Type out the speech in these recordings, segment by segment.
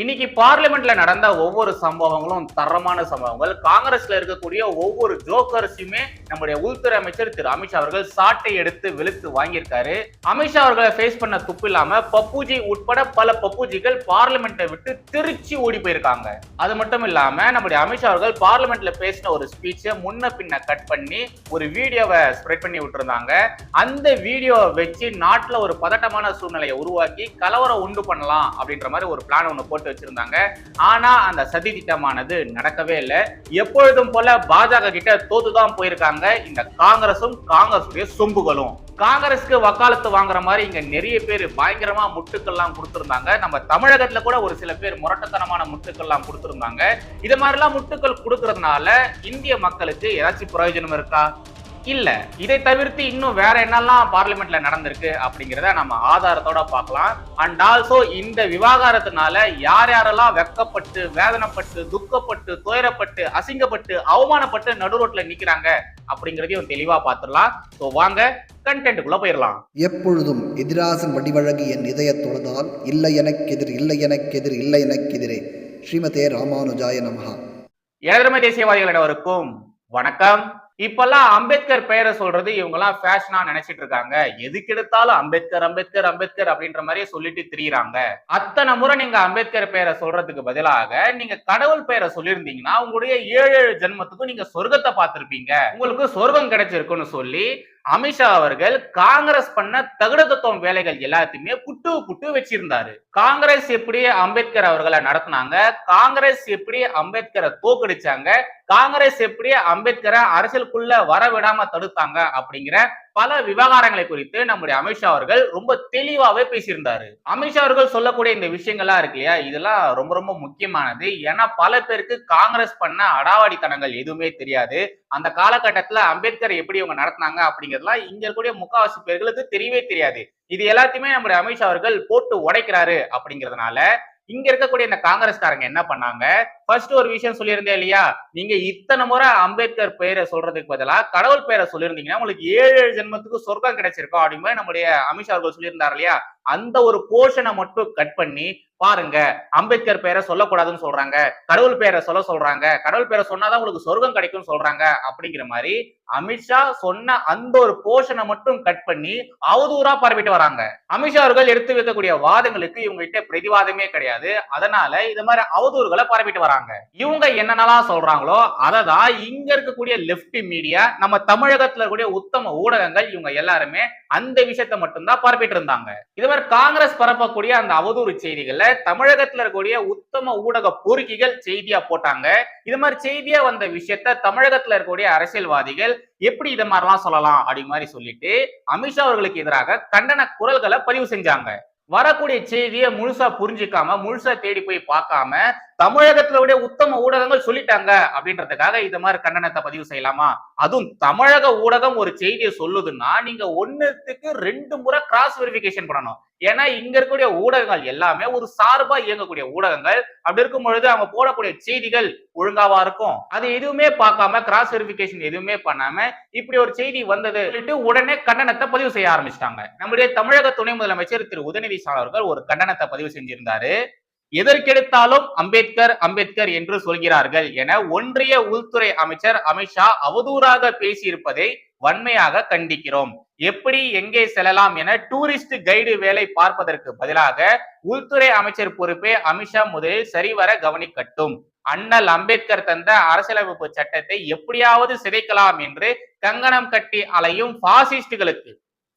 இன்னைக்கு பார்லிமெண்ட்ல நடந்த ஒவ்வொரு சம்பவங்களும் தரமான சம்பவங்கள். காங்கிரஸ்ல இருக்கக்கூடிய ஒவ்வொரு ஜோக்கர்ஸையுமே நம்முடைய உள்துறை அமைச்சர் திரு அமித்ஷா அவர்கள் சாட்டை எடுத்து வெளுத்து வாங்கியிருக்காரு. அமித்ஷா அவர்களை ஃபேஸ் பண்ண துப்பு இல்லாம பப்புஜி உட்பட பல பப்புஜிகள் பார்லிமெண்ட்டை விட்டு திருச்சி ஓடி போயிருக்காங்க. அது மட்டும் இல்லாம நம்முடைய அமித்ஷா அவர்கள் பார்லிமெண்ட்ல பேசின ஒரு ஸ்பீச்சை முன்ன பின்ன கட் பண்ணி ஒரு வீடியோவை ஸ்ப்ரெட் பண்ணி விட்டுருந்தாங்க. அந்த வீடியோவை வச்சு நாட்டுல ஒரு பதட்டமான சூழ்நிலையை உருவாக்கி கலவரம் உண்டு பண்ணலாம் அப்படின்ற மாதிரி ஒரு பிளான் ஒன்று போட்டு வச்சிருந்தாங்க. ஆனா அந்த சதி திட்டமானது நடக்கவே இல்லை. எப்பொழுதும் போல பாஜக கிட்ட தோத்துதான் போயிருக்காங்க. இந்த காங்கிரஸும் காங்கிரஸுடைய சொம்புகளும். காங்கிரஸ்க்கு வக்காலத்து வாங்குற மாதிரி இங்க நிறைய பேர் பயங்கரமா முட்டுக்கள்லாம் கொடுத்துருந்தாங்க. நம்ம தமிழகத்துல கூட ஒரு சில பேர் முரட்டத்தனமான முட்டுக்கள்லாம் கொடுத்துருந்தாங்க. இது மாதிரிலாம் முட்டுக்கள் கொடுக்கறதுனால இந்திய மக்களுக்கு ஏதாச்சும் பிரயோஜனம் இருக்கா? இல்ல இதை தவிர்த்து இன்னும் வேற என்னெல்லாம் பார்லிமெண்ட்ல நடந்திருக்கு அப்படிங்கிறத நம்ம ஆதாரத்தோட பார்க்கலாம். அண்ட் ஆல்சோ இந்த விவாகாரத்தினால யார் யாரெல்லாம் வெக்கப்பட்டு வேதனைப்பட்டு துக்கப்பட்டு துயரப்பட்டு அசிங்கப்பட்டு அவமானப்பட்டு நடுரோட்ல நிக்கிறாங்க அப்படிங்கிறதையும் தெளிவா பார்த்துடலாம். ஸோ வாங்க கண்டென்ட்டுக்குள்ள போயிடலாம். எப்பொழுதும் எதிராசன் வடிவழகு என் இதய தொழுதால் இல்லை எனக்கெதிர் இல்லை எனக்கெதிர் இல்லை எனக்கெதிரே. ஸ்ரீமதே ராமானுஜாய நமஹா. ஏழரை தேசியவாதிகள் அனைவருக்கும் வணக்கம். இப்பெல்லாம் அம்பேத்கர் பெயரை சொல்றது இவங்கெல்லாம் ஃபேஷனா நினைச்சிட்டு இருக்காங்க. எதுக்கு எடுத்தாலும் அம்பேத்கர் அம்பேத்கர் அம்பேத்கர் அப்படின்ற மாதிரியே சொல்லிட்டு திரியுறாங்க. அத்தனை முறை நீங்க அம்பேத்கர் பெயரை சொல்றதுக்கு பதிலாக நீங்க கடவுள் பெயரை சொல்லியிருந்தீங்கன்னா உங்களுடைய ஏழு ஏழு ஜென்மத்துக்கும் நீங்க சொர்க்கத்தை பார்த்திருப்பீங்க. உங்களுக்கு சொர்க்கம் கிடைச்சிருக்குன்னு சொல்லி அமித்ஷா அவர்கள் காங்கிரஸ் பண்ண தகுடத்தத்துவம் வேலைகள் எல்லாத்தையுமே புட்டு புட்டு வச்சிருந்தாரு. காங்கிரஸ் எப்படி அம்பேத்கர் அவர்களை நடத்தினாங்க? காங்கிரஸ் எப்படி அம்பேத்கரை தோக்கடிச்சாங்க? காங்கிரஸ் எப்படி அம்பேத்கரை அரசியலுக்குள்ள வர விடாம தடுத்தாங்க அப்படிங்கிற பல விவகாரங்களை குறித்து நம்முடைய அமித்ஷா அவர்கள் ரொம்ப தெளிவாவே பேசியிருந்தாரு. அமித்ஷா அவர்கள் சொல்லக்கூடிய இந்த விஷயங்கள்லாம் இருக்கு இல்லையா? இதெல்லாம் ரொம்ப ரொம்ப முக்கியமானது. ஏன்னா பல பேருக்கு காங்கிரஸ் பண்ண அடாவடித்தனங்கள் எதுவுமே தெரியாது. அந்த காலகட்டத்துல அம்பேத்கர் எப்படி இவங்க நடத்தினாங்க அப்படிங்கிறதுலாம் இங்க இருக்கக்கூடிய முக்காவாசி பேர்களுக்கு தெரியவே தெரியாது. இது எல்லாத்தையுமே நம்முடைய அமித்ஷா அவர்கள் போட்டு உடைக்கிறாரு அப்படிங்கிறதுனால இங்க இருக்கக்கூடிய இந்த காங்கிரஸ்காரங்க என்ன பண்ணாங்க? ஃபர்ஸ்ட் ஒரு விஷயம் சொல்லியிருந்தேன் இல்லையா? நீங்க இத்தனை முறை அம்பேத்கர் பெயரை சொல்றதுக்கு பதிலா கடவுள் பெயரை சொல்லியிருந்தீங்கன்னா உங்களுக்கு ஏழு ஏழு ஜென்மத்துக்கு சொர்க்கம் கிடைச்சிருக்கும் அப்படிங்கிற நம்முடைய அமித்ஷா அவர்கள் சொல்லியிருந்தார் இல்லையா? அந்த ஒரு போர்ஷனை மட்டும் கட் பண்ணி பாருங்க அம்பேத்கர் பெயரை சொல்லக்கூடாதுன்னு சொல்றாங்க கடவுள் பெயரை சொல்ல சொல்றாங்க கடவுள் பெயரை சொன்னாதான் உங்களுக்கு சொர்க்கம் கிடைக்கும்னு சொல்றாங்க அப்படிங்கிற மாதிரி அமித்ஷா சொன்ன அந்த ஒரு போர்ஷனை மட்டும் கட் பண்ணி அவதூறா பரப்பிட்டு வராங்க. அமித்ஷா அவர்கள் எடுத்து வைக்கக்கூடிய வாதங்களுக்கு இவங்க கிட்ட பிரதிவாதமே கிடையாது. அதனால இது மாதிரி அவதூறுகளை பரப்பிட்டு வராங்க. இவங்க என்னென்னலாம் சொல்றாங்களோ அதை தான் இங்க இருக்கக்கூடிய லெப்ட் மீடியா நம்ம தமிழகத்துல கூடிய உத்தம ஊடகங்கள் இவங்க எல்லாருமே அந்த விஷயத்த மட்டும்தான் பரப்பிட்டு இருந்தாங்க இது மாதிரி காங்கிரஸ் பரப்பக்கூடிய அந்த அவதூறு செய்திகள்ல தமிழகத்துல இருக்கக்கூடிய உத்தம ஊடக பொறுக்கிகள் செய்தியா போட்டாங்க. இது மாதிரி செய்தியா வந்த விஷயத்த தமிழகத்துல இருக்கக்கூடிய அரசியல்வாதிகள் எப்படி இதை மாதிரிலாம் சொல்லலாம் அப்படி மாதிரி சொல்லிட்டு அமித்ஷா அவர்களுக்கு எதிராக கண்டன குரல்களை பதிவு செஞ்சாங்க. வரக்கூடிய செய்தியை முழுசா புரிஞ்சுக்காம முழுசா தேடி போய் பார்க்காம தமிழகத்துல உடைய உத்தம ஊடகங்கள் சொல்லிட்டாங்க அப்படின்றதுக்காக இது மாதிரி கண்டனத்தை பதிவு செய்யலாமா? அதுவும் தமிழக ஊடகம் ஒரு செய்தியை சொல்லுதுன்னா நீங்க ஒன்னுத்துக்கு ரெண்டு முறை கிராஸ் வெரிஃபிகேஷன் பண்ணணும். ஏன்னா இங்க இருக்கக்கூடிய ஊடகங்கள் எல்லாமே ஒரு சார்பா இயங்கக்கூடிய ஊடகங்கள். அப்படி இருக்கும் பொழுது அவங்க போடக்கூடிய செய்திகள் ஒழுங்காவா இருக்கும். அது எதுவுமே பார்க்காம கிராஸ் வெரிஃபிகேஷன் எதுவுமே பண்ணாம இப்படி ஒரு செய்தி வந்தது சொல்லிட்டு உடனே கண்டனத்தை பதிவு செய்ய ஆரம்பிச்சிட்டாங்க. நம்முடைய தமிழக துணை முதலமைச்சர் திரு உதயநிதி ஸ்டாலின் அவர்கள் ஒரு கண்டனத்தை பதிவு செஞ்சிருந்தாரு. எதற்கெடுத்தாலும் அம்பேத்கர் அம்பேத்கர் என்று சொல்கிறார்கள் என ஒன்றிய உள்துறை அமைச்சர் அமித்ஷா அவதூறாக பேசியிருப்பதை வன்மையாக கண்டிக்கிறோம். எப்படி எங்கே செல்லலாம் என டூரிஸ்ட் கைடு வேலை பார்ப்பதற்கு பதிலாக உள்துறை அமைச்சர் பொறுப்பை அமித்ஷா முதலில் சரிவர கவனிக்கட்டும். அண்ணல் அம்பேத்கர் தந்த அரசியலமைப்பு சட்டத்தை எப்படியாவது சிதைக்கலாம் என்று கங்கணம் கட்டி அலையும் பாசிஸ்டுகளுக்கு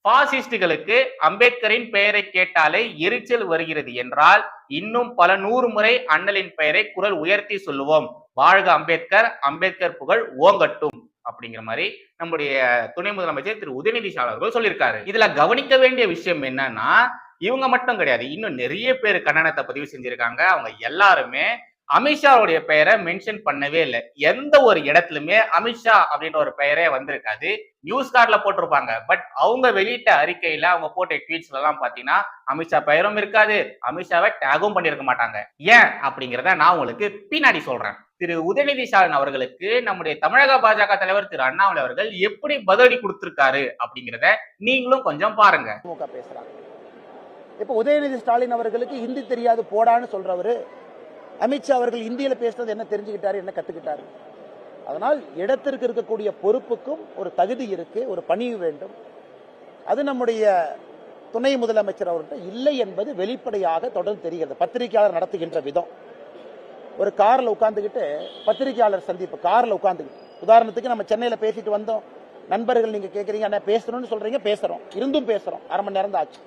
பாசிஸ்டுகளுக்கு அம்பேத்கரின் பெயரை கேட்டாலே எரிச்சல் வருகிறது என்றால் இன்னும் பல நூறு முறை அண்ணலின் பெயரை குரல் உயர்த்தி சொல்லுவோம். வாழ்க அம்பேத்கர் அம்பேத்கர் புகழ் ஓங்கட்டும் அப்படிங்கிற மாதிரி நம்முடைய துணை முதலமைச்சர் திரு உதயநிதி அவர்கள் சொல்லியிருக்காரு. இதுல கவனிக்க வேண்டிய விஷயம் என்னன்னா இவங்க மட்டும் கிடையாது இன்னும் நிறைய பேர் கண்டனத்தை பதிவு செஞ்சிருக்காங்க. அவங்க எல்லாருமே அமித்ஷாவுடைய பெயரை மென்ஷன் பண்ணவே இல்லை. எந்த ஒரு இடத்துலயுமே அமித்ஷா அப்படின்ற ஒரு பெயரே வந்திருக்காது. நியூஸ் கார்ட்ல போட்டிருப்பாங்க. பட் அவங்க வெளியிட்ட அறிக்கையில அவங்க போட்ட ட்வீட்ஸ்ல எல்லாம் பாத்தீங்கன்னா அமித்ஷா பெயரும் இருக்காது. அமித்ஷாவை டேகும் பண்ணியிருக்க மாட்டாங்க. ஏன் அப்படிங்கிறத நான் உங்களுக்கு பின்னாடி சொல்றேன். திரு உதயநிதி ஸ்டாலின் அவர்களுக்கு நம்முடைய தமிழக பாஜக தலைவர் திரு அண்ணாமலை அவர்கள் எப்படி பதிலடி கொடுத்திருக்காரு அப்படிங்கிறத நீங்களும் கொஞ்சம் பாருங்க. திமுக பேசுறாங்க. இப்ப உதயநிதி ஸ்டாலின் அவர்களுக்கு ஹிந்தி தெரியாது போடான்னு சொல்றவரு அமித்ஷா அவர்கள் இந்தியில பேசுறது என்ன தெரிஞ்சுக்கிட்டாரு என்ன கத்துக்கிட்டாரு? அதனால் இடத்திற்கு இருக்கக்கூடிய பொறுப்புக்கும் ஒரு தகுதி இருக்கு ஒரு பணிவு வேண்டும். அது நம்முடைய துணை முதலமைச்சர் அவர்கிட்ட இல்லை என்பது வெளிப்படையாக தொடர்ந்து தெரிகிறது. பத்திரிகையாளர் நடத்துகின்ற விதம். ஒரு காரில் உட்காந்துக்கிட்டு பத்திரிகையாளர் சந்திப்பு காரில் உட்காந்துக்கிட்டு உதாரணத்துக்கு நம்ம சென்னையில் பேசிட்டு வந்தோம். நண்பர்கள் நீங்க கேட்குறீங்க அண்ணா பேசணும்னு சொல்றீங்க பேசுறோம். இருந்தும் பேசுறோம். அரை மணி நேரம் தான் ஆச்சு.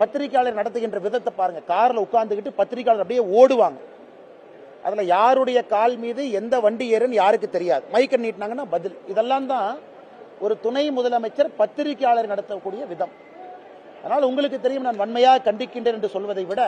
பத்திரிகையாளர் நடத்துகின்ற விதத்தை பாருங்க. கார்ல உட்கார்ந்துகிட்டு பத்திரிகையாளர் அப்படியே ஓடுவாங்க. அதுல யாருடைய கால் மீது எந்த வண்டி ஏறுன்னு யாருக்கு தெரியாது. மைக்க நீட்டினாங்கன்னா பதில். இதெல்லாம் தான் ஒரு துணை முதலமைச்சர் பத்திரிகையாளர் நடத்தக்கூடிய விதம். அதனால் உங்களுக்கு தெரியும் நான் வன்மையாக கண்டிக்கின்றேன் என்று சொல்வதை விட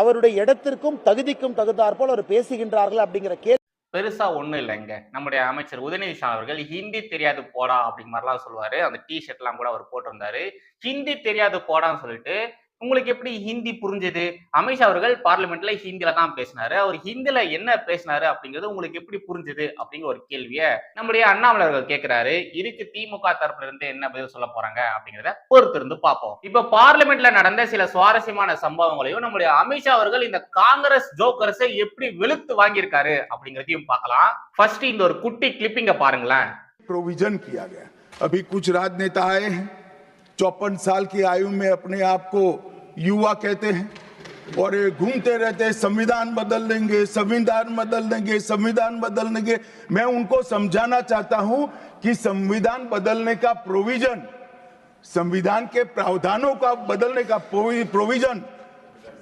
அவருடைய இடத்திற்கும் தகுதிக்கும் தகுந்தாற்போல் அவர் பேசுகின்றார்கள் அப்படிங்கிற கேள்வி பெருசா ஒண்ணும் இல்லைங்க நம்முடைய அமைச்சர் உதயநிதி ஸ்டாலின் அவர்கள் ஹிந்தி தெரியாது போடா அப்படிங்கிற மாதிரிலாம் சொல்லுவாரு. அந்த டி ஷர்ட்லாம் கூட அவர் போட்டிருந்தாரு. ஹிந்தி தெரியாது போடான்னு சொல்லிட்டு உங்களுக்கு எப்படி ஹிந்தி புரிஞ்சது அமித்ஷா அவர்கள் பார்லிமெண்ட்ல ஹிந்தில தான் பேசினாரு அவர் ஹிந்தில என்ன பேசினாரு அப்படிங்கிறது உங்களுக்கு எப்படி புரிஞ்சது அப்படிங்கிற ஒரு கேள்வியை நம்முடைய அண்ணாமலை அவர்கள் கேட்கிறாரு இதுக்கு திமுக தரப்புல இருந்து என்ன பதில் சொல்ல போறாங்க அப்படிங்கிறத பொறுத்திருந்து பார்ப்போம் இப்ப பார்லிமெண்ட்ல நடந்த சில சுவாரஸ்யமான சம்பவங்களையும் நம்முடைய அமித்ஷா அவர்கள் இந்த காங்கிரஸ் ஜோக்கர்ஸை எப்படி வெளுத்து வாங்கியிருக்காரு அப்படிங்கிறதையும் பார்க்கலாம் ஃபர்ஸ்ட் இந்த ஒரு குட்டி கிளிப்பிங்க பாருங்களேன் प्रोविजन किया गया अभी कुछ राजनेता आए हैं चौपन साल की आयु में अपने आप को युवा कहते हैं और ये घूमते रहते हैं, संविधान बदल देंगे, संविधान बदल देंगे, संविधान बदल देंगे। मैं उनको समझाना चाहता हूँ कि संविधान बदलने का प्रोविज़न संविधान के प्रावधानों का बदलने का प्रोविज़न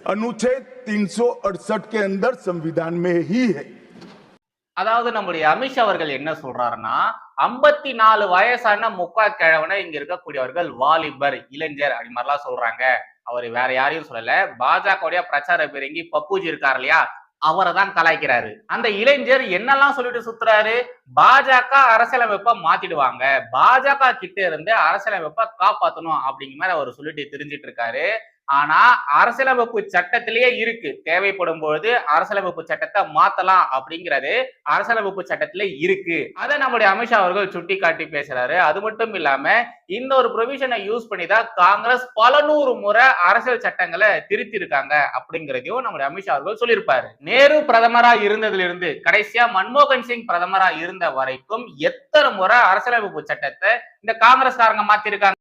अनुच्छेद 368 के अंदर संविधान में ही है। அதாவது நம்முடைய அமித்ஷா அவர்கள் என்ன சொல்றாருன்னா ஐம்பத்தி நாலு வயசான முக்கா கிழவனை இங்க இருக்கக்கூடியவர்கள் வாலிபர் இளைஞர் அப்படி மாதிரிலாம் சொல்றாங்க. அவர் வேற யாரையும் சொல்லல. பாஜகவுடைய பிரச்சார பெருங்கி பப்பூஜி இருக்கார் இல்லையா? அவரை தான் கலாய்க்கிறாரு. அந்த இளைஞர் என்னெல்லாம் சொல்லிட்டு சுத்துறாரு? பாஜக அரசியலமைப்பை மாத்திடுவாங்க. பாஜக கிட்ட இருந்து அரசியலமைப்பை காப்பாத்தணும் அப்படிங்கிற மாதிரி அவர் சொல்லிட்டு தெரிஞ்சிட்டு இருக்காரு. ஆனா அரசியலமைப்பு சட்டத்திலேயே இருக்கு. தேவைப்படும் பொழுது அரசியலமைப்பு சட்டத்தை மாத்தலாம் அப்படிங்கிறது அரசியலமைப்பு சட்டத்திலே இருக்கு. அதை நம்முடைய அமித்ஷா அவர்கள் சுட்டி காட்டி பேசுறாரு. அது மட்டும் இல்லாம இந்த ஒரு ப்ரொவிஷனை யூஸ் பண்ணி தான் காங்கிரஸ் பல நூறு முறை அரசியல் சட்டங்களை திருத்தி இருக்காங்க அப்படிங்கிறதையும் நம்முடைய அமித்ஷா அவர்கள் சொல்லியிருப்பாரு. நேரு பிரதமரா இருந்ததுல இருந்து கடைசியா மன்மோகன் சிங் பிரதமரா இருந்த வரைக்கும் எத்தனை முறை அரசியலமைப்பு சட்டத்தை இந்த காங்கிரஸ்காரங்க மாத்திருக்காங்க?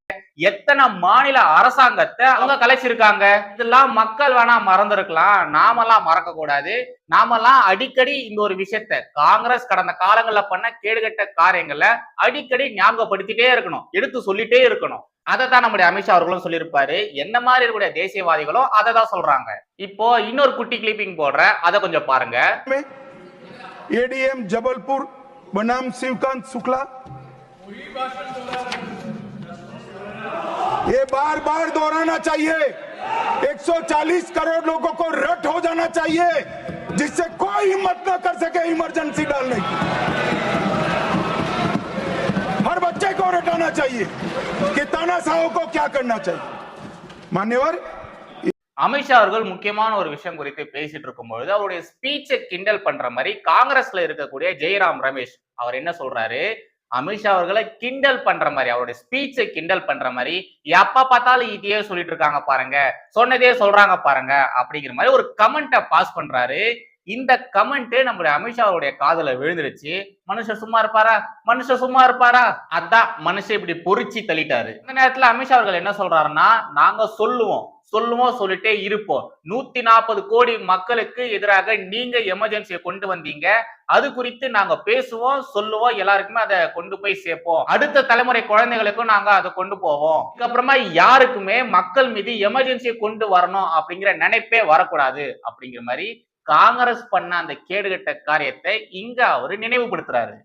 எத்தனை மாநில அரசாங்கத்தை அவங்க கலைச்சிருக்காங்க? இதெல்லாம் மக்கள் வேணா மறந்துருக்கலாம். நாமெல்லாம் மறக்க கூடாது நாமெல்லாம் அடிக்கடி இந்த ஒரு விஷயத்த காங்கிரஸ் கடந்த காலங்களில் பண்ண கேடுகட்ட காரியங்களை அடிக்கடி ஞாபகப்படுத்திட்டே இருக்கணும். எடுத்து சொல்லிட்டே இருக்கணும். அதை தான் நம்முடைய அமித்ஷா அவர்களும் சொல்லியிருப்பாரு. என்ன மாதிரி இருக்கக்கூடிய தேசியவாதிகளும் அதை தான் சொல்றாங்க. இப்போ இன்னொரு குட்டி கிளிப்பிங் போடுற அதை கொஞ்சம் பாருங்க. ஏடிஎம் ஜபல்பூர் பனாம் சிவ்காந்த் சுக்லா. ये बार बार दोहराना चाहिए 140 करोड़ लोगों को रट हो जाना चाहिए जिससे कोई हिम्मत न कर सके इमरजेंसी डालने की हर बच्चे को रटाना चाहिए कि तानाशाहों को क्या करना चाहिए मान्यवर அமித்ஷா அவர்கள் முக்கியமான ஒரு விஷயம் குறித்து பேசிட்டு இருக்கும் பொழுது அவருடைய ஸ்பீச்சை கிண்டல் பண்ற மாதிரி காங்கிரஸ்ல இருக்கக்கூடிய ஜெயராம் ரமேஷ் அவர் என்ன சொல்றாரு அமித்ஷா அவர்களை கிண்டல் பண்ற மாதிரி அவருடைய ஸ்பீச்சை கிண்டல் பண்ற மாதிரி எப்ப பார்த்தாலும் இதையே சொல்லிட்டு இருக்காங்க பாருங்க சொன்னதே சொல்றாங்க பாருங்க அப்படிங்கிற மாதிரி ஒரு கமெண்ட்டை பாஸ் பண்றாரு. இந்த கமெண்ட் நம்முடைய அமித்ஷா அவருடைய விழுந்துருச்சு. மனுஷன் சும்மா இருப்பாரா? மனுஷன் சும்மா இருப்பாரா? அதான் மனுஷன் இப்படி பொறிச்சு தள்ளிட்டாரு. இந்த நேரத்துல அமித்ஷா அவர்கள் என்ன சொல்றாருன்னா நாங்க சொல்லுவோம் சொல்லுவோம் சொல்லிட்டே இருப்போம். நூத்தி நாற்பது கோடி மக்களுக்கு எதிராக நீங்க எமர்ஜென்சியை கொண்டு வந்தீங்க. அது குறித்து நாங்க பேசுவோம் சொல்லுவோம் எல்லாருக்குமே அதை கொண்டு போய் சேர்ப்போம். அடுத்த தலைமுறை குழந்தைகளுக்கும் நாங்க அதை கொண்டு போவோம். அதுக்கப்புறமா யாருக்குமே மக்கள் மீது எமர்ஜென்சியை கொண்டு வரணும் அப்படிங்கிற நினைப்பே வரக்கூடாது அப்படிங்கிற மாதிரி காங்கிரஸ் பண்ண அந்த கேடுகட்ட காரியத்தை இங்க அவரு நினைவுபடுத்துறாரு.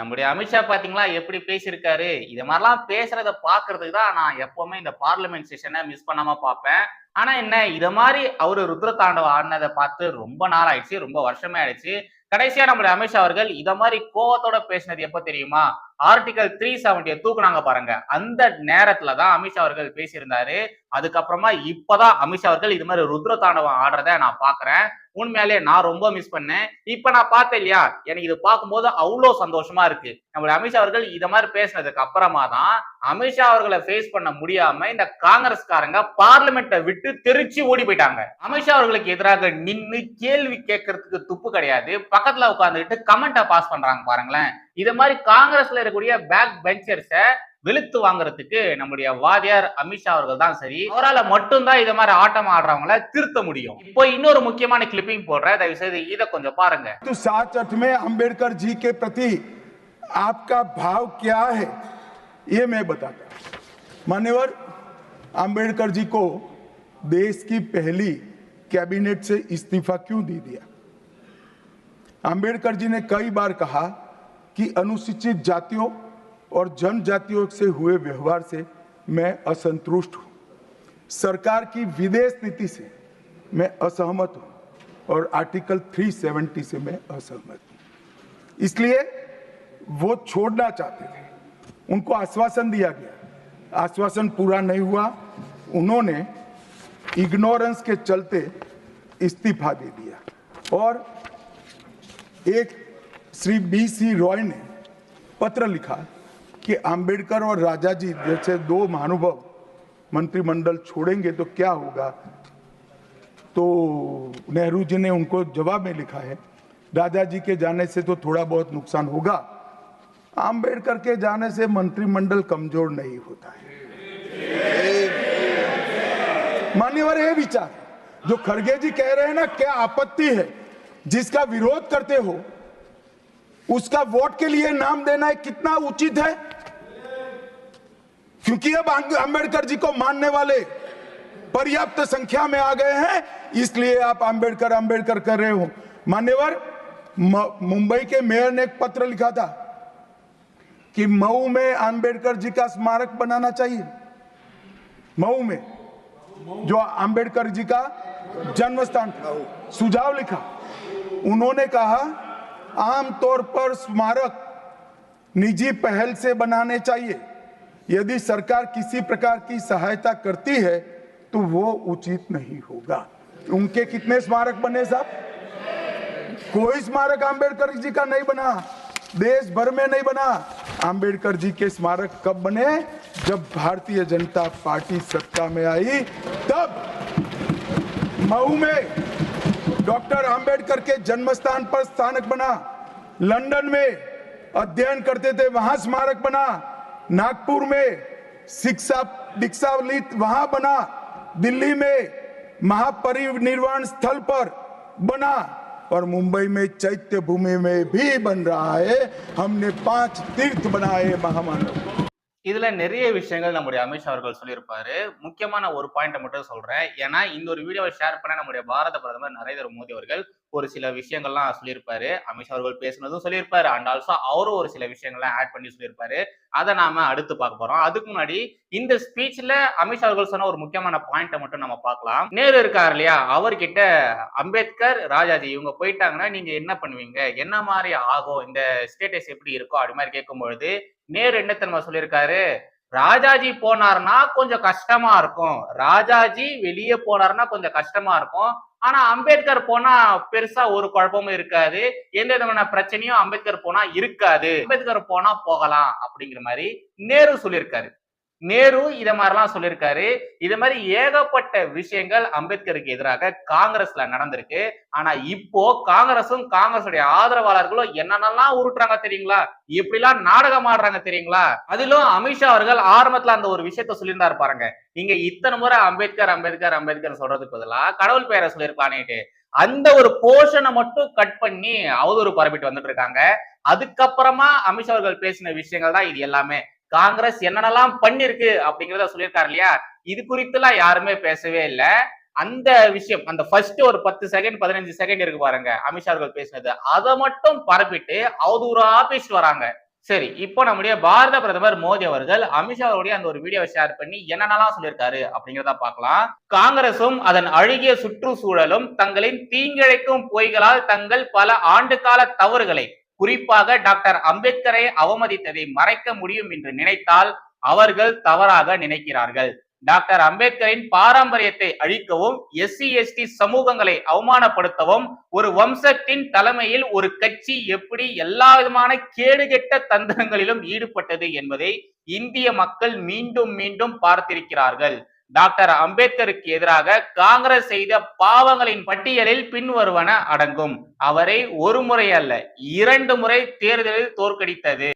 நம்முடைய அமித்ஷா பாத்தீங்களா? எப்படி பேசியிருக்காரு? இது மாதிரிலாம் பேசுறத பாக்குறதுக்கு தான் நான் எப்பவுமே இந்த பார்லிமெண்ட் செஷனை மிஸ் பண்ணாம பார்ப்பேன். ஆனா என்ன இத மாதிரி அவரு ருத்ர தாண்டவம் ஆடினதை பார்த்து ரொம்ப நாள் ஆயிடுச்சு ரொம்ப வருஷமே ஆயிடுச்சு. கடைசியா நம்முடைய அமித்ஷா அவர்கள் இத மாதிரி கோவத்தோட பேசினது எப்ப தெரியுமா? ஆர்டிகல் த்ரீ செவன்டியை தூக்குனாங்க பாருங்க. அந்த நேரத்துல தான் அமித்ஷா அவர்கள் பேசியிருந்தாரு. அதுக்கப்புறமா இப்பதான் அமித்ஷா அவர்கள் இது மாதிரி ருத்ர தாண்டவம் ஆடுறத நான் பாக்குறேன். உண்மையாலே நான் ரொம்ப மிஸ் பண்ணேன். இப்ப நான் பார்த்தேன் இல்லையா? எனக்கு இது பார்க்கும்போது அவ்வளோ சந்தோஷமா இருக்கு. நம்மளுடைய அமித்ஷா அவர்கள் இத மாதிரி பேசினதுக்கு அப்புறமா தான் அமித்ஷா அவர்களை ஃபேஸ் பண்ண முடியாம இந்த காங்கிரஸ்காரங்க பார்லிமெண்ட்டை விட்டு தெரிச்சு ஓடி போயிட்டாங்க. அமித்ஷா அவர்களுக்கு எதிராக நின்று கேள்வி கேட்கறதுக்கு துப்பு கிடையாது. பக்கத்துல உட்காந்துக்கிட்டு கமெண்ட்டை பாஸ் பண்றாங்க பாருங்களேன். இது மாதிரி காங்கிரஸ்ல இருக்கக்கூடிய பேக் பெஞ்சர்ஸை வெளுத்து வாங்குறதுக்கு நம்முடைய வாதியார் அமித்ஷா அவர்கள் தான் சரி அவரால் மட்டும்தான் இத மாதிரி ஆட்டம் ஆடுறவங்கள திருத்த முடியும் இப்போ இன்னொரு முக்கியமான கிளிப்பிங் போடுறேன் தயவு செய்து இதை கொஞ்சம் பாருங்க तो साच अर्थ में अंबेडकर जी के प्रति आपका भाव क्या है ये मैं बताता हूं। मान्यवर अंबेडकर जी को देश की पहली कैबिनेट से इस्तीफा क्यों दे दिया अंबेडकर जी ने कई बार कहा कि अनुसूचित जातियों और जनजातियों से हुए व्यवहार से मैं असंतुष्ट हूँ। सरकार की विदेश नीति से मैं असहमत हूँ और आर्टिकल 370 से मैं असहमत हूँ। इसलिए वो छोड़ना चाहते थे। उनको आश्वासन दिया गया। आश्वासन पूरा नहीं हुआ। उन्होंने इग्नोरेंस के चलते इस्तीफा दे दिया। और एक श्री बी सी रॉय ने पत्र लिखा कि अंबेडकर और राजा जी जैसे दो महानुभव मंत्रिमंडल छोड़ेंगे तो क्या होगा? तो नेहरू जी ने उनको जवाब में लिखा है, राजा जी के जाने से तो थोड़ा बहुत नुकसान होगा। अंबेडकर के जाने से मंत्रिमंडल कमज़ोर नहीं होता है। मान्यवर ये विचार जो खड़गे जी कह रहे हैं ना, क्या आपत्ति है? जिसका विरोध करते हो, उसका वोट के लिए नाम देना है कितना उचित है? क्योंकि अब अंबेडकर जी को मानने वाले पर्याप्त संख्या में आ गए हैं, इसलिए आप अंबेडकर अंबेडकर कर रहे हो। मान्यवर मुंबई के मेयर ने एक पत्र लिखा था कि मऊ में अंबेडकर जी का स्मारक बनाना चाहिए। मऊ में, जो अंबेडकर जी का जन्म स्थान सुझाव लिखा। उन्होंने कहा, आमतौर पर स्मारक निजी पहल से बनाने चाहिए। यदि सरकार किसी प्रकार की सहायता करती है तो वो उचित नहीं होगा। उनके कितने स्मारक बने साहब? कोई स्मारक अंबेडकर जी का नहीं बना। देश भर में नहीं बना। अंबेडकर जी के स्मारक कब बने? जब भारतीय जनता पार्टी सत्ता में आई, तब मऊ में डॉक्टर अंबेडकर के जन्म स्थान पर स्थानक बना। लंदन में अध्ययन करते थे, वहाँ स्मारक बना। नागपुर में शिक्षा दीक्षावलित वहां बना दिल्ली में महापरिनिर्वाण स्थल पर बना और मुंबई में चैत्य भूमि में भी बन रहा है हमने पांच तीर्थ बनाए महामानव இதுல நிறைய விஷயங்கள் நம்முடைய அமித்ஷா அவர்கள் சொல்லியிருப்பாரு முக்கியமான ஒரு பாயிண்ட் மட்டும் சொல்றேன் ஏன்னா இந்த ஒரு வீடியோவை ஷேர் பண்ண நம்முடைய பாரத பிரதமர் நரேந்திர மோடி அவர்கள் ஒரு சில விஷயங்கள்லாம் சொல்லியிருப்பாரு. அமித்ஷா அவர்கள் பேசுனதும் சொல்லியிருப்பாரு. அண்ட் ஆல்சோ அவரும் ஒரு சில விஷயங்கள்லாம் ஆட் பண்ணி சொல்லியிருப்பாரு. அதை நாம அடுத்து பார்க்க போறோம். அதுக்கு முன்னாடி இந்த ஸ்பீச்ல அமித்ஷா அவர்கள் சொன்ன ஒரு முக்கியமான பாயிண்ட்டை மட்டும் நம்ம பார்க்கலாம். நேரு இருக்கார் இல்லையா? அவர்கிட்ட அம்பேத்கர் ராஜாஜி இவங்க போயிட்டாங்கன்னா நீங்க என்ன பண்ணுவீங்க? என்ன மாதிரி ஆகும்? இந்த ஸ்டேட்டஸ் எப்படி இருக்கும் அப்படி மாதிரி கேட்கும் பொழுது நேரு என்ன தன்மை சொல்லியிருக்காரு? ராஜாஜி போனாருன்னா கொஞ்சம் கஷ்டமா இருக்கும். ராஜாஜி வெளியே போனாருன்னா கொஞ்சம் கஷ்டமா இருக்கும். ஆனா அம்பேத்கர் போனா பெருசா ஒரு குழப்பமும் இருக்காது. எந்த விதமான பிரச்சனையும் அம்பேத்கர் போனா இருக்காது. அம்பேத்கர் போனா போகலாம் அப்படிங்கிற மாதிரி நேரு சொல்லியிருக்காரு. நேரு இத மாதிரிலாம் சொல்லியிருக்காரு. இது மாதிரி ஏகப்பட்ட விஷயங்கள் அம்பேத்கருக்கு எதிராக காங்கிரஸ்ல நடந்திருக்கு. ஆனா இப்போ காங்கிரசும் காங்கிரஸுடைய ஆதரவாளர்களும் என்னென்னலாம் உருட்டுறாங்க தெரியுங்களா? எப்படிலாம் நாடகம் ஆடுறாங்க தெரியுங்களா? அதிலும் அமித்ஷா அவர்கள் ஆரம்பத்துல அந்த ஒரு விஷயத்த சொல்லியிருந்தாரு பாருங்க. நீங்க இத்தனை முறை அம்பேத்கர் அம்பேத்கர் அம்பேத்கர் சொல்றதுக்கு பதிலா கடவுள் பெயரை சொல்லியிருப்பானேட்டு அந்த ஒரு போர்ஷனை மட்டும் கட் பண்ணி அவதூறு பரப்பிட்டு வந்துட்டு இருக்காங்க. அதுக்கப்புறமா அமித்ஷா அவர்கள் பேசின விஷயங்கள் தான் இது எல்லாமே. காங்கிரஸ் என்னென்னலாம் பண்ணிருக்கு அப்படிங்கிறத சொல்லியிருக்காரு இல்லையா? இது குறித்துலாம் யாருமே பேசவே இல்லை. அந்த விஷயம் அந்த ஃபர்ஸ்ட் ஒரு பத்து செகண்ட் பதினஞ்சு செகண்ட் இருக்கு பாருங்க அமித்ஷா அவர்கள் பேசினது. அதை மட்டும் பரப்பிட்டு அவதூறா பேசிட்டு வராங்க. சரி இப்போ நம்முடைய பாரத பிரதமர் மோடி அவர்கள் அமித்ஷா அவருடைய அந்த ஒரு வீடியோவை ஷேர் பண்ணி என்னென்னலாம் சொல்லியிருக்காரு அப்படிங்கிறத பார்க்கலாம். காங்கிரசும் அதன் அழுகிய சுற்றுச்சூழலும் தங்களின் தீங்கிழைக்கும் பொய்களால் தங்கள் பல ஆண்டுகால தவறுகளை குறிப்பாக டாக்டர் அம்பேத்கரை அவமதித்ததை மறைக்க முடியும் என்று நினைத்தால் அவர்கள் தவறாக நினைக்கிறார்கள். டாக்டர் அம்பேத்கரின் பாரம்பரியத்தை அழிக்கவும் எஸ்சி எஸ்டி சமூகங்களை அவமானப்படுத்தவும் ஒரு வம்சத்தின் தலைமையில் ஒரு கட்சி எப்படி எல்லா விதமான கேடுகெட்ட தந்திரங்களிலும் ஈடுபட்டது என்பதை இந்திய மக்கள் மீண்டும் மீண்டும் பார்த்திருக்கிறார்கள். டாக்டர் அம்பேத்கருக்கு எதிராக காங்கிரஸ் செய்த பாவங்களின் பட்டியலில் பின்வருவன அடங்கும். அவரை ஒரு முறை அல்ல இரண்டு முறை தேர்தலில் தோற்கடித்தது.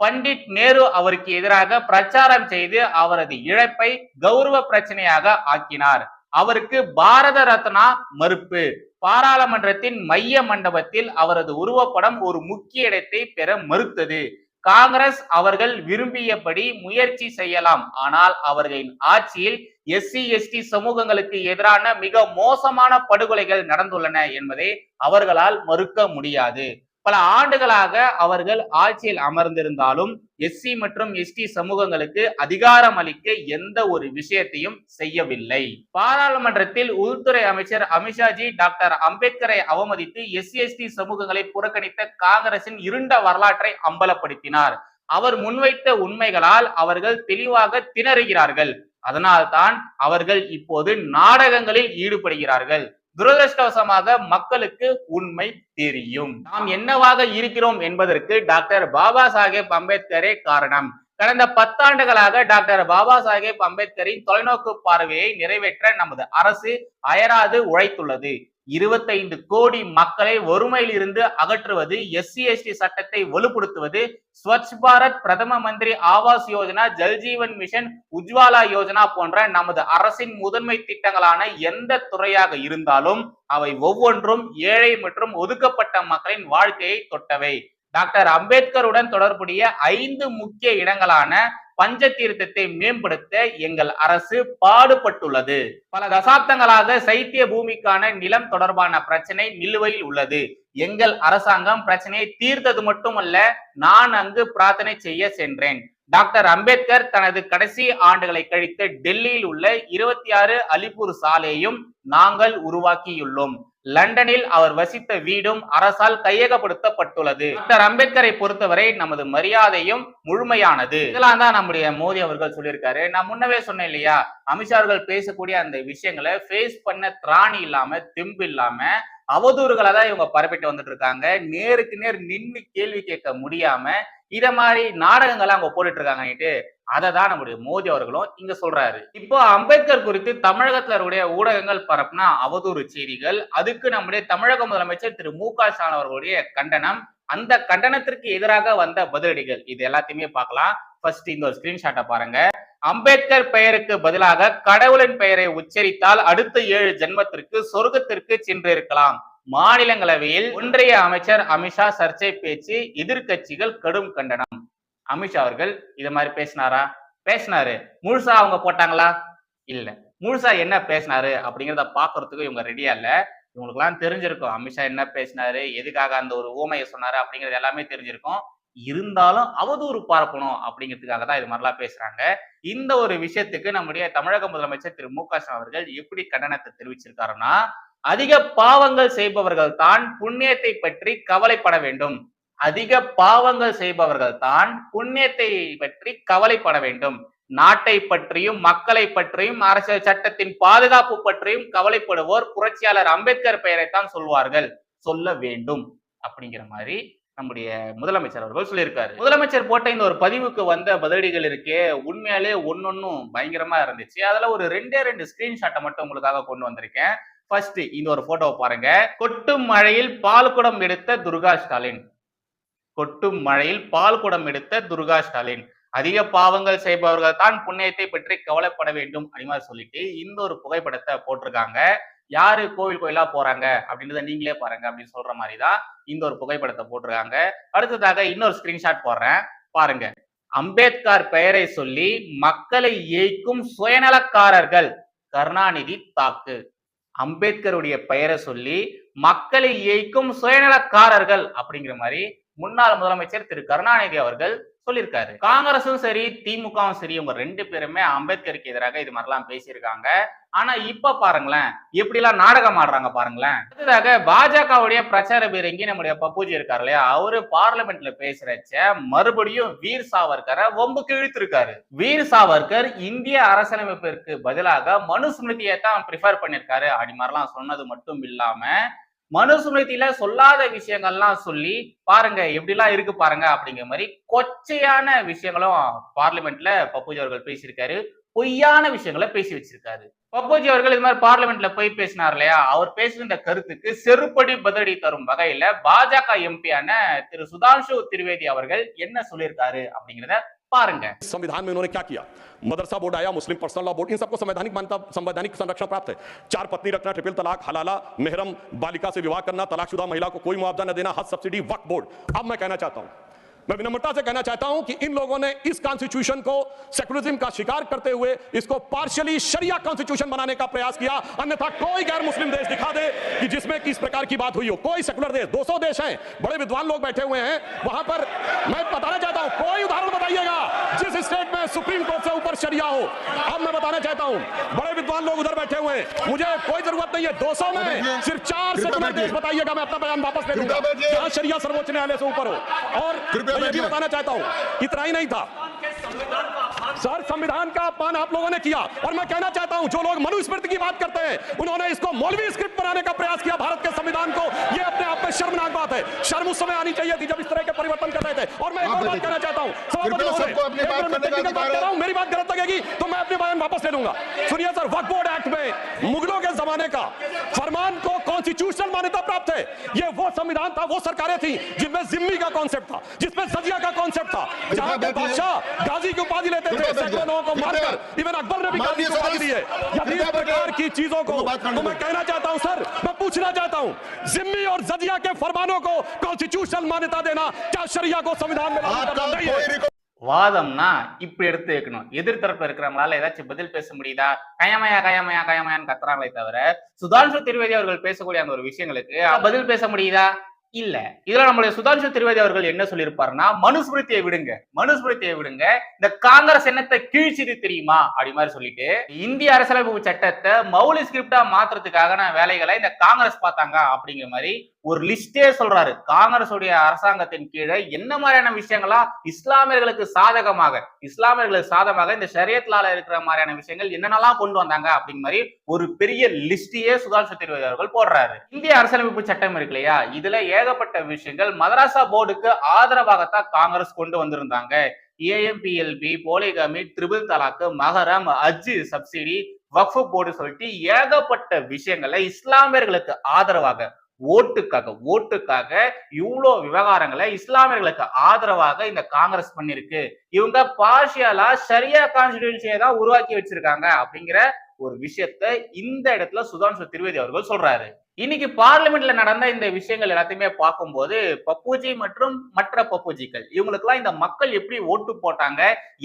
பண்டிட் நேரு அவருக்கு எதிராக பிரச்சாரம் செய்து அவரது இழப்பை கௌரவ பிரச்சனையாக ஆக்கினார். அவருக்கு பாரத ரத்னா மறுப்பு. பாராளுமன்றத்தின் மைய மண்டபத்தில் அவரது உருவப்படம் ஒரு முக்கிய இடத்தை பெற மறுத்தது. காங்கிரஸ் அவர்கள் விரும்பியபடி முயற்சி செய்யலாம் ஆனால் அவர்களின் ஆட்சியில் எஸ்சி எஸ்டி சமூகங்களுக்கு எதிரான மிக மோசமான படுகொலைகள் நடந்துள்ளன என்பதை அவர்களால் மறுக்க முடியாது. பல ஆண்டுகளாக அவர்கள் ஆட்சியில் அமர்ந்திருந்தாலும் எஸ்சி மற்றும் எஸ்டி சமூகங்களுக்கு அதிகாரம் அளிக்க எந்த ஒரு விஷயத்தையும் செய்யவில்லை. பாராளுமன்றத்தில் உள்துறை அமைச்சர் அமித்ஷாஜி டாக்டர் அம்பேத்கரை அவமதித்து எஸ்சி எஸ்டி சமூகங்களை புறக்கணித்த காங்கிரசின் இருண்ட வரலாற்றை அம்பலப்படுத்தினார். அவர் முன்வைத்த உண்மைகளால் அவர்கள் தெளிவாக திணறுகிறார்கள். அதனால்தான் அவர்கள் இப்போது நாடகங்களில் ஈடுபடுகிறார்கள். துரதிருஷ்டவசமாக மக்களுக்கு உண்மை தெரியும். நாம் என்னவாக இருக்கிறோம் என்பதற்கு டாக்டர் பாபா சாஹேப் அம்பேத்கரே காரணம். கடந்த பத்தாண்டுகளாக டாக்டர் பாபா சாஹேப் அம்பேத்கரின் தொலைநோக்கு பார்வையை நிறைவேற்ற நமது அரசு அயராது உழைத்துள்ளது. இருபத்தைந்து கோடி மக்களை ஒருமையில் இருந்து அகற்றுவது எஸ்சி எஸ்டி சட்டத்தை வலுப்படுத்துவது ஸ்வச் பாரத் பிரதம மந்திரி ஆவாஸ் யோஜனா ஜல்ஜீவன் மிஷன் உஜ்வாலா யோஜனா போன்ற நமது அரசின் முதன்மை திட்டங்களான எந்த துறையாக இருந்தாலும் அவை ஒவ்வொன்றும் ஏழை மற்றும் ஒதுக்கப்பட்ட மக்களின் வாழ்க்கையை தொட்டவை. டாக்டர் அம்பேத்கருடன் தொடர்புடைய ஐந்து முக்கிய இடங்களான பஞ்ச தீர்த்தத்தை மேம்படுத்த எங்கள் அரசு பாடுபட்டுள்ளது. பல தசாப்தங்களாக சைத்திய பூமிக்கான நிலம் தொடர்பான பிரச்சனை நிலுவையில் உள்ளது. எங்கள் அரசாங்கம் பிரச்சனையை தீர்த்தது மட்டுமல்ல நான் அங்கு பிரார்த்தனை செய்ய சென்றேன். டாக்டர் அம்பேத்கர் தனது கடைசி ஆண்டுகளை கழித்து டெல்லியில் உள்ள இருபத்தி ஆறு அலிப்பூர் சாலையையும் நாங்கள் உருவாக்கியுள்ளோம். லண்டனில் அவர் வசித்த வீடும் அரசால் கையகப்படுத்தப்பட்டுள்ளது. டாக்டர் அம்பேத்கரை பொறுத்தவரை நமது மரியாதையும் முழுமையானது. இதெல்லாம் தான் நம்முடைய மோடி அவர்கள் சொல்லியிருக்காரு. நான் முன்னவே சொன்னேன் இல்லையா? அமித்ஷா அவர்கள் பேசக்கூடிய அந்த விஷயங்களை ஃபேஸ் பண்ண திராணி இல்லாம தெம்பு இல்லாம அவதூறுகளை தான் இவங்க பரப்பிட்டு வந்துட்டு இருக்காங்க நேருக்கு நேர் நின்று கேள்வி கேட்க முடியாம இத மாதிரி நாடகங்கள்லாம் அவங்க போட்டுட்டு இருக்காங்கன்னுட்டு அதை தான் நம்முடைய மோடி அவர்களும் இங்க சொல்றாரு. இப்போ அம்பேத்கர் குறித்து தமிழகத்துல இருக்கக்கூடிய ஊடகங்கள் பரப்புனா அவதூறு செய்திகள். அதுக்கு நம்முடைய தமிழக முதலமைச்சர் திரு மு க ஸ்டாலின் அவர்களுடைய கண்டனம். அந்த கண்டனத்திற்கு எதிராக வந்த பதிலடிகள். இது எல்லாத்தையுமே பார்க்கலாம். ஃபர்ஸ்ட் இந்த ஒரு ஸ்கிரீன்ஷாட்டை பாருங்க. அம்பேத்கர் பெயருக்கு பதிலாக கடவுளின் பெயரை உச்சரித்தால் அடுத்த ஏழு ஜென்மத்திற்கு சொர்க்கத்திற்கு சென்றிருக்கலாம். மாநிலங்களவையில் ஒன்றிய அமைச்சர் அமித்ஷா சர்ச்சை பேச்சு எதிர்க்கட்சிகள் கடும் கண்டனம். அமித்ஷா அவர்கள் இதை மாதிரி பேசினாரா? பேசினாரு. முழுசா அவங்க போட்டாங்களா? இல்ல. முழுசா என்ன பேசினாரு அப்படிங்கிறத பாக்குறதுக்கு இவங்க ரெடியா இல்ல. இவங்களுக்குலாம் தெரிஞ்சிருக்கும். அமித்ஷா என்ன பேசினாரு? எதுக்காக அந்த ஒரு ஊமையை சொன்னாரு? அப்படிங்கிறது எல்லாமே தெரிஞ்சிருக்கும். இருந்தாலும் அவதூறு பார்க்கணும் அப்படிங்கிறதுக்காக தான் இது மாதிரிலாம் பேசுறாங்க. இந்த ஒரு விஷயத்துக்கு நம்முடைய தமிழக முதலமைச்சர் திரு மு க ஸ்டாலின் அவர்கள் எப்படி கண்டனத்தை தெரிவிச்சிருக்காருன்னா அதிக பாவங்கள் செய்பவர்கள் தான் புண்ணியத்தை பற்றி கவலைப்பட வேண்டும். அதிக பாவங்கள் செய்பவர்கள் தான் புண்ணியத்தை பற்றி கவலைப்பட வேண்டும். நாட்டை பற்றியும் மக்களை பற்றியும் அரசியல் சட்டத்தின் பாதுகாப்பு பற்றியும் கவலைப்படுவோர் புரட்சியாளர் அம்பேத்கர் பெயரைத்தான் சொல்வார்கள். சொல்ல வேண்டும். அப்படிங்கிற மாதிரி நம்முடைய முதலமைச்சர் அவர்கள் சொல்லியிருக்காரு. முதலமைச்சர் போட்ட இந்த ஒரு பதிவுக்கு வந்த பதிலடிகள் இருக்கே உண்மையாலே ஒன்னொன்னும் பயங்கரமா இருந்துச்சு. அதுல ஒரு ரெண்டே ரெண்டு ஸ்கிரீன்ஷாட்டை மட்டும் உங்களுக்காக கொண்டு வந்திருக்கேன். ஃபர்ஸ்ட் இந்த ஒரு போட்டோவை பாருங்க. கொட்டும் மழையில் பால் குடம் எடுத்த துர்கா ஸ்டாலின். கொட்டும் மழையில் பால் குடம் எடுத்த துர்கா ஸ்டாலின். அதிக பாவங்கள் செய்பவர்கள் தான் புண்ணியத்தை பற்றி கவலைப்பட வேண்டும் அப்படி சொல்லிட்டு இந்த ஒரு புகைப்படத்தை போட்டிருக்காங்க. யாரு கோவில் கோயிலா போறாங்க அப்படின்றத நீங்களே பாருங்க அப்படின்னு சொல்ற மாதிரி தான் இந்த ஒரு புகைப்படத்தை போட்டிருக்காங்க. அடுத்ததாக இன்னொரு ஸ்கிரீன்ஷாட் போடுறேன். பாருங்க. அம்பேத்கர் பெயரை சொல்லி மக்களை ஏய்க்கும் சுயநலக்காரர்கள் கருணாநிதி தாக்கு. அம்பேத்கருடைய பெயரை சொல்லி மக்களை ஏய்க்கும் சுயநலக்காரர்கள் அப்படிங்கிற மாதிரி முன்னாள் முதலமைச்சர் திரு கருணாநிதி அவர்கள் சொல்லியிருக்காரு. காங்கிரஸும் சரி திமுகவும் சரி இவங்க ரெண்டு பேருமே அம்பேத்கருக்கு எதிராக இது மாதிரிலாம் பேசியிருக்காங்க. ஆனா இப்ப பாருங்களேன் எப்படி எல்லாம் நாடகம் ஆடுறாங்க பாருங்களேன். அடுத்ததாக பாஜகவுடைய பிரச்சார பீரங்கி நம்முடைய பப்புஜி இருக்காரு இல்லையா? அவரு பார்லிமெண்ட்ல பேசுறச்ச மறுபடியும் வீர் சாவர்கரை ஒம்பு இழுத்திருக்காரு. வீர் சாவர்கர் இந்திய அரசியலமைப்பிற்கு பதிலாக மனுஸ்மிருதியை தான் ப்ரிஃபர் பண்ணிருக்காரு அப்படி மாதிரிலாம் சொன்னது மட்டும் இல்லாம மனுஸ்மிருதியில சொல்லாத விஷயங்கள்லாம் சொல்லி பாருங்க எப்படிலாம் இருக்கு பாருங்க அப்படிங்கிற மாதிரி கொச்சையான விஷயங்களும் பார்லிமெண்ட்ல பப்புஜி அவர்கள் பேசியிருக்காரு. பொய்யான விஷயங்களை பேசி வச்சிருக்காரு. பப்போஜி அவர்கள் இது மாதிரி பார்லிமெண்ட்ல போய் பேசினார் இல்லையா? அவர் பேசுகின்ற கருத்துக்கு செருப்படி பதிலடி தரும் வகையில பாஜக எம்பியான திரு. சுதான்ஷு திரிவேதி அவர்கள் என்ன சொல்லியிருக்காரு அப்படிங்கிறத பாருங்க संविधान में उन्होंने क्या किया मदरसा बोर्ड आया मुस्लिम पर्सनल लॉ बोर्ड इन सबको संवैधानिक मान्यता संवैधानिक संरक्षण प्राप्त है चार पत्नी रखना ट्रिपल तलाक हलाला मेहरम बालिका से विवाह करना तलाकशुदा महिला को कोई मुआवजा न देना हज सब्सिडी वक्फ बोर्ड अब मैं कहना चाहता हूं मैं विनम्रता से कहना चाहता हूँ कि इन लोगों ने इस कॉन्स्टिट्यूशन को सेकुलरिज्म का शिकार करते हुए इसको पार्शियली शरिया कॉन्स्टिट्यूशन बनाने का प्रयास किया। अन्यथा कोई गैर मुस्लिम देश दिखा दे कि जिसमें किस प्रकार की बात हुई हो। कोई सेकुलर देश 200 देश हैं बड़े विद्वान लोग बैठे हुए हैं। वहाँ पर मैं बताना चाहता हूँ कोई उदाहरण बताइएगा जिस स्टेट में सुप्रीम कोर्ट से ऊपर शरिया हो। अब मैं बताना चाहता हूँ बड़े विद्वान लोग उधर बैठे हुए हैं। मुझे कोई ज़रूरत नहीं है 200 में सिर्फ़ चार सेकुलर देश बताइएगा मैं अपना बयान वापस ले लूँगा जहाँ शरिया सर्वोच्च न्यायालय से ऊपर हो। और मैं भी बताना चाहता हूँ इतना ही नहीं था। सर संविधान का अपमान आप लोगों ने किया। और मैं कहना चाहता हूँ जो लोग मनुस्मृति की बात करते हैं उन्होंने इसको मौलवी स्क्रिप्ट बनाने का प्रयास किया भारत के संविधान को। ये अपने आप में शर्मनाक बात है। शर्म उस समय आनी चाहिए थी जब इस तरह के परिवर्तन कर रहे थे। और मैं एक और बात कहना चाहता हूँ मेरी बात गलत लगेगी तो मैं अपने बयान वापस ले लूँगा। सुनिए सर वक्फ बोर्ड एक्ट में मुगलों के जमाने का फरमान को कॉन्स्टिट्यूशनल मान्यता प्राप्त है। ये वो संविधान था वो सरकारें थी जिनमें जिम्मी का कॉन्सेप्ट था जिसमें सजिया का कॉन्सेप्ट था। जहाँ के बादशाह गाजी की उपाधि लेते थे सैकड़ों लोगों को मारकर इवन अकबर ने भी गाजी की उपाधि दी है यदि इस प्रकार की चीजों को तो मैं कहना चाहता हूं सर मैं पूछना चाहता हूं जिम्मी और जजिया के फरमानों को कॉन्स्टिट्यूशनल मान्यता देना क्या शरिया को संविधान में लागू आपका करना नहीं है कोई வாதம்னா இப்படி எடுத்து வைக்கணும் எதிர்த்தரப்புல இருக்கிறவங்களால ஏதாச்சும் பதில் பேச முடியுதா கயமயா கயமயா கயமயான்னு கத்துறாங்களே தவிர சுதான்ஷு திரிவேதி அவர்கள் பேசக்கூடிய அந்த ஒரு விஷயங்களுக்கு பதில் பேச முடியுதா இல்ல. இதுல நம்மளுடைய சுதான்ஷு திரிவேதி அவர்கள் என்ன சொல்லியிருப்பாருன்னா மனுஸ்மிருத்தியை விடுங்க மனுஸ்மிருத்தியை விடுங்க. இந்த காங்கிரஸ் என்னத்தை கீழ்ச்சிது தெரியுமா? அப்படி மாதிரி சொல்லிட்டு இந்திய அரசியலமைப்பு சட்டத்தை மௌலி ஸ்கிரிப்டா மாத்துறதுக்காக வேலைகளை இந்த காங்கிரஸ் பார்த்தாங்க அப்படிங்கிற மாதிரி ஒரு லிஸ்டே சொல்றாரு. காங்கிரஸ் உடைய அரசாங்கத்தின் கீழே என்ன மாதிரியான விஷயங்களா? இஸ்லாமியர்களுக்கு சாதகமாக இஸ்லாமியர்களுக்கு சாதகமாக இந்த ஷரியத்லால இருக்கிற மாதிரியான விஷயங்கள் என்னென்னலாம் கொண்டு வந்தாங்க அப்படிங்கிற மாதிரி ஒரு பெரிய லிஸ்டையே சுதால் திருவதி அவர்கள் போடுறாரு. இந்திய அரசியலமைப்பு சட்டம் இருக்கு இல்லையா? இதுல ஏகப்பட்ட விஷயங்கள் மதராசா போர்டுக்கு ஆதரவாகத்தான் காங்கிரஸ் கொண்டு வந்திருந்தாங்க. ஏஎம்பிஎல்பி போலிகமி த்ரிபிள் தலாக்கு மகரம் அஜ் சப்சிடி வக்ஃபு போர்டு சொல்லிட்டு ஏகப்பட்ட விஷயங்களை இஸ்லாமியர்களுக்கு ஆதரவாக ஓட்டுக்காக ஓட்டுக்காக இவ்வளோ விவகாரங்களை இஸ்லாமியர்களுக்கு ஆதரவாக இந்த காங்கிரஸ் பண்ணிருக்கு. இவங்க பார்ஷியலா சரியா கான்ஸ்டிடியூன்சியை தான் உருவாக்கி வச்சிருக்காங்க அப்படிங்கிற ஒரு விஷயத்த இந்த இடத்துல சுதான்சு திரிவேதி அவர்கள் சொல்றாரு. இன்னைக்கு பார்லிமெண்ட்ல நடந்த இந்த விஷயங்கள் எல்லாத்தையுமே பார்க்கும்போது பப்புஜி மற்றும் மற்ற பப்புஜிக்கள் இவங்களுக்கெல்லாம் இந்த மக்கள் எப்படி ஓட்டு போட்டாங்க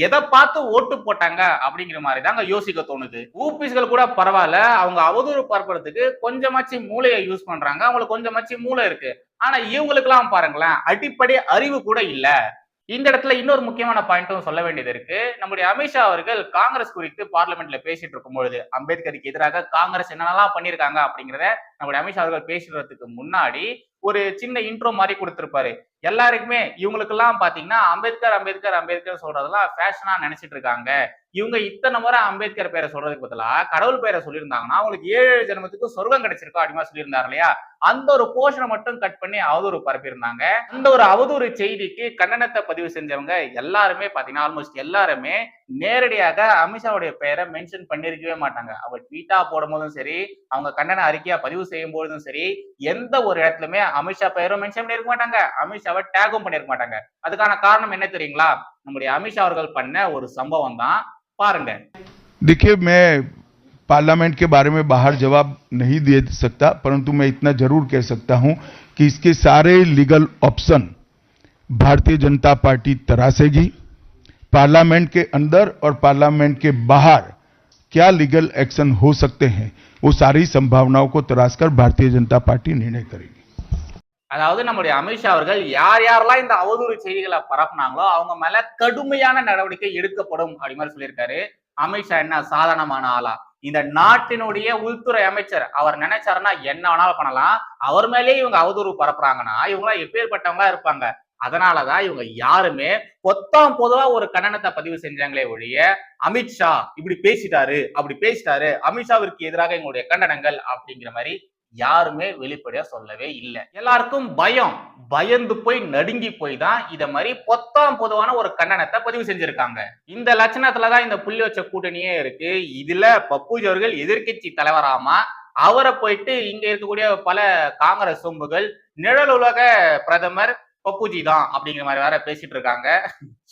எதை பார்த்து ஓட்டு போட்டாங்க அப்படிங்கிற மாதிரி தாங்க யோசிக்க தோணுது. ஊபிஸ்கள் கூட பரவாயில்ல அவங்க அவதூறு பார்க்கறதுக்கு கொஞ்சமாச்சு மூளையை யூஸ் பண்றாங்க அவங்களுக்கு கொஞ்சமாச்சு மூளை இருக்கு. ஆனா இவங்களுக்கு எல்லாம் பாருங்களேன் அடிப்படை அறிவு கூட இல்லை. இந்த இடத்துல இன்னொரு முக்கியமான பாயிண்ட்டும் சொல்ல வேண்டியது இருக்கு. நம்முடைய அமித்ஷா அவர்கள் காங்கிரஸ் குறித்து பார்லிமெண்ட்ல பேசிட்டு இருக்கும் பொழுது அம்பேத்கருக்கு எதிராக காங்கிரஸ் என்னென்னலாம் பண்ணியிருக்காங்க அப்படிங்கிறத நம்முடைய அமித்ஷா அவர்கள் பேசுறதுக்கு முன்னாடி ஒரு சின்ன இன்ட்ரோ மாதிரி கொடுத்துருப்பாரு. எல்லாருக்குமே இவங்களுக்கெல்லாம் பாத்தீங்கன்னா அம்பேத்கர் அம்பேத்கர் அம்பேத்கர் சொல்றதெல்லாம் ஃபேஷனா நினைச்சிட்டு இருக்காங்க. இவங்க இத்தனை முறை அம்பேத்கர் பேரை சொல்றதுக்கு பதிலா கடவுள் பேரை சொல்லியிருந்தாங்கன்னா அவங்களுக்கு ஏழு ஜென்மத்துக்கு சொர்க்கம் கிடைச்சிருக்கோம் அப்படின்னு சொல்லியிருந்தாரு இல்லையா? அந்த ஒரு போஷனை மட்டும் கட் பண்ணி அவதூறு பரப்பியிருந்தாங்க. அந்த ஒரு அவதூறு செய்திக்கு கண்டனத்தை பதிவு செஞ்சவங்க எல்லாருமே பாத்தீங்கன்னா ஆல்மோஸ்ட் எல்லாருமே நேரடியாக அமித்ஷாவுடைய பெயரை மென்ஷன் பண்ணிருக்கவே மாட்டாங்க அவங்க ட்வீட்டா போடும் போதும் சரி அவங்க கண்டன அறிக்கையா பதிவு செய்யும் பொழுதும் சரி எந்த ஒரு இடத்துலயுமே அமித்ஷா பெயரும் மென்ஷன் பண்ணிருக்க மாட்டாங்க அமித்ஷாவை டேகும் பண்ணிருக்க மாட்டாங்க அதுக்கான காரணம் என்ன தெரியுங்களா நம்முடைய அமித்ஷா அவர்கள் பண்ண ஒரு சம்பவம் தான் பாருங்க देखिए मैं पार्लियामेंट के बारे में बाहर जवाब नहीं दे सकता परंतु मैं इतना जरूर कह सकता हूं कि इसके सारे legal option Bharatiya Janata party तरासेगी parliament के अंदर और पार्लियामेंट के बाहर क्या लीगल एक्शन हो सकते हैं वो सारी संभावनाओं को तराशकर भारतीय जनता पार्टी निर्णय करेगी அதாவது நம்முடைய அமித்ஷா அவர்கள் யார் யாரெல்லாம் இந்த அவதூறு செய்திகளை பரப்புனாங்களோ அவங்க மேல கடுமையான நடவடிக்கை எடுக்கப்படும் அப்படி மாதிரி சொல்லியிருக்காரு அமித்ஷா என்ன சாதாரணமான ஆளா இந்த நாட்டினுடைய உள்துறை அமைச்சர் அவர் நினைச்சாருன்னா என்ன வேணாலும் பண்ணலாம் அவர் மேலேயே இவங்க அவதூறு பரப்புறாங்கன்னா இவங்களாம் எப்பேற்பட்டவங்களா இருப்பாங்க அதனாலதான் இவங்க யாருமே பொத்தாம் பொதுவா ஒரு கண்டனத்தை பதிவு செஞ்சாங்களே ஒழிய அமித்ஷா இப்படி பேசிட்டாரு அப்படி பேசிட்டாரு அமித்ஷாவிற்கு எதிராக எங்களுடைய கண்டனங்கள் அப்படிங்கிற மாதிரி யாருமே வெளிப்படையா சொல்லவே இல்லை. எல்லாருக்கும் பயம். பயந்து போய் நடுங்கி போய் தான் இத மாதிரி பொத்தாம் பொதுவான ஒரு கண்டனத்தை பதிவு செஞ்சிருக்காங்க. இந்த லட்சணத்துலதான் இந்த புள்ளி வச்ச கூட்டணியே இருக்கு. இதுல பப்புஜி அவர்கள் எதிர்க்கட்சி தலைவராமா அவரை போயிட்டு இங்க இருக்கக்கூடிய பல காங்கிரஸ் சொம்புகள் நிழல் உலக பிரதமர் பப்புஜி தான் அப்படிங்கிற மாதிரி வேற பேசிட்டு இருக்காங்க.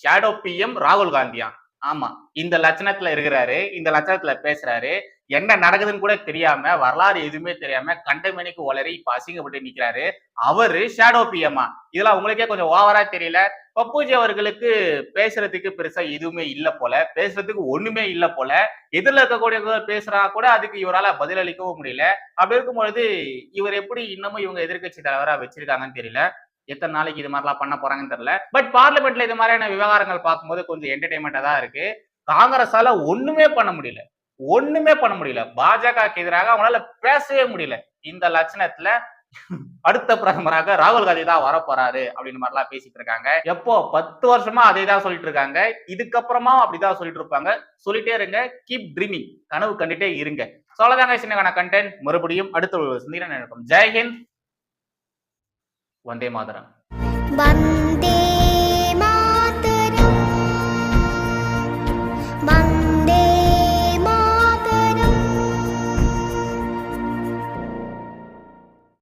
ஷேடோ பிஎம் ராகுல் காந்தியா. ஆமா இந்த லட்சணத்துல இருக்கிறாரு இந்த லட்சணத்துல பேசுறாரு. என்ன நடக்குதுன்னு கூட தெரியாம வரலாறு எதுவுமே தெரியாம கண்டமேனிக்கு வளரி இப்ப அசிங்கப்பட்டு நிக்கிறாரு. அவரு ஷேடோ பிஎம்மா இதெல்லாம் உங்களுக்கே கொஞ்சம் ஓவரா தெரியல. பப்புஜி அவர்களுக்கு பேசுறதுக்கு பெருசா எதுவுமே இல்ல போல. பேசுறதுக்கு ஒண்ணுமே இல்ல போல. எதிரில் இருக்கக்கூடிய பேசுறா கூட அதுக்கு இவரால பதிலளிக்கவும் முடியல. அப்படி இருக்கும் பொழுது இவர் எப்படி இன்னமும் இவங்க எதிர்க்கட்சி தலைவரா வச்சிருக்காங்கன்னு தெரியல. எத்தனை நாளைக்கு இது மாதிரிலாம் பண்ண போறாங்கன்னு தெரியல. பட் பார்லிமெண்ட்ல இது மாதிரியான விவகாரங்கள் பார்க்கும்போது கொஞ்சம் என்டர்டைன்மெண்டா தான் இருக்கு. காங்கிரஸால ஒண்ணுமே பண்ண முடியல. ஒண்ணுமே பண்ண முடியல. பாஜகவுக்கு எதிராக அவங்களால பேசவே முடியல. இந்த லட்சணத்துல அடுத்த பிரதமராக ராகுல் காந்தி தான் வரப்போறாரு அப்படின்னு மாதிரிலாம் பேசிட்டு இருக்காங்க. எப்போ? பத்து வருஷமா அதே தான் சொல்லிட்டு இருக்காங்க. இதுக்கப்புறமா அப்படிதான் சொல்லிட்டு இருப்பாங்க. சொல்லிட்டே இருங்க. கீப் ட்ரீமிங் கனவு கண்டுட்டே இருங்க. சொல்லதாங்க சின்னகான கண்டென்ட் மறுபடியும் அடுத்த ஒரு நினைப்போம் ஜெய்ஹிந்த் வந்தே மாதரம்.